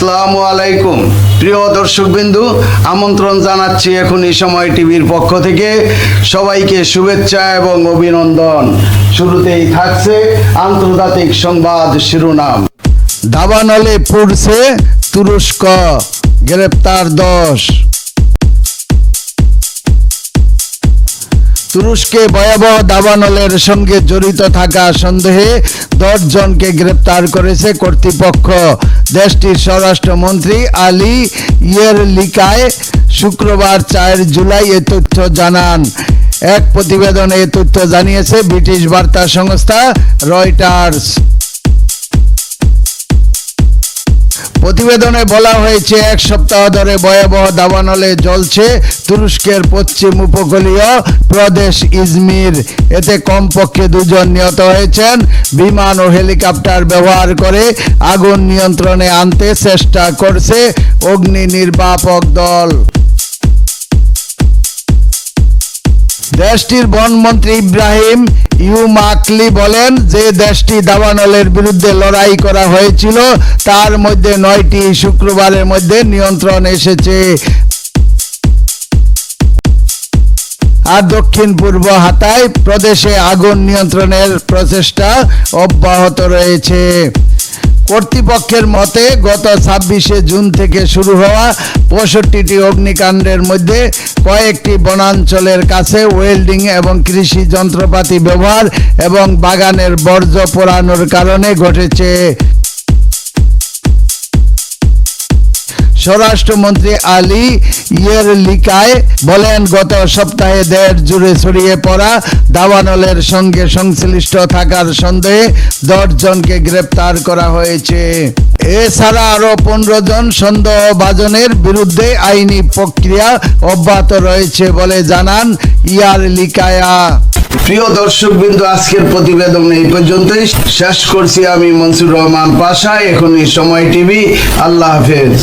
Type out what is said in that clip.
আসসালামু আলাইকুম। প্রিয় দর্শকবিন্দু, আমন্ত্রণ জানাচ্ছি এখন এই সময় টিভির পক্ষ থেকে। সবাইকে শুভেচ্ছা এবং অভিনন্দন। শুরুতেই থাকছে আন্তর্জাতিক সংবাদ শিরোনাম। দাবানলে পড়ছে তুরস্ক। গ্রেপ্তার দশ। তুরস্কে ভয়াবহ দাবানলের সঙ্গে জড়িত থাকা সন্দেহে দশ জনকে গ্রেপ্তার করেছে কর্তৃপক্ষ। দেশটির স্বরাষ্ট্রমন্ত্রী আলী ইয়েরলিকায় শুক্রবার চার জুলাই এ তথ্য জানান। এক প্রতিবেদনে এ তথ্য জানিয়েছে ব্রিটিশ বার্তা সংস্থা রয়টার্স। প্রতিবেদনে বলা হয়েছে, এক সপ্তাহ ধরে ভয়াবহ দাবানলে জ্বলছে তুরস্কের পশ্চিম উপকূলীয় প্রদেশ ইজমির। এতে কমপক্ষে দুজন নিহত হয়েছেন। বিমান ও হেলিকপ্টার ব্যবহার করে আগুন নিয়ন্ত্রণে আনতে চেষ্টা করছে অগ্নি নির্বাপক দল। দেশটির বনমন্ত্রী ইব্রাহিম ইউমাকলি বলেন যে দেশটি দাবানলের বিরুদ্ধে লড়াই করা হয়েছিল, তার মধ্যে নয়টি শুক্রবারের মধ্যে নিয়ন্ত্রণ এসেছে। আর দক্ষিণ পূর্ব হাতায় প্রদেশে আগুন নিয়ন্ত্রণের প্রচেষ্টা অব্যাহত রয়েছে। কর্তৃপক্ষের মতে গত ছাব্বিশে জুন থেকে শুরু হওয়া পঁয়ষট্টিটি অগ্নিকাণ্ডের মধ্যে কয়েকটি বনাঞ্চলের কাছে ওয়েল্ডিং এবং কৃষি যন্ত্রপাতি ব্যবহার এবং বাগানের বর্জ্য পোড়ানোর কারণে ঘটেছে। স্বরাষ্ট্রমন্ত্রী আলী ইয়েরলিকায় বলেন, গত সপ্তাহে দেশ জুড়ে ছড়িয়ে পড়া দাবানলের সঙ্গে সংশ্লিষ্ট থাকার সন্দেহে দশ জনকে গ্রেপ্তার করা হয়েছে। এছাড়া আরও পনেরো জন সন্দেহভাজনের বিরুদ্ধে আইনি প্রক্রিয়া অব্যাহত রয়েছে বলে জানান ইয়ার লিকায়া প্রিয় দর্শক বিন্দু আজকের প্রতিবেদন এই পর্যন্তই। শেষ করছি আমি মনসুর রহমান পাশা। এখনই সময় টিভি। আল্লাহ হাফেজ।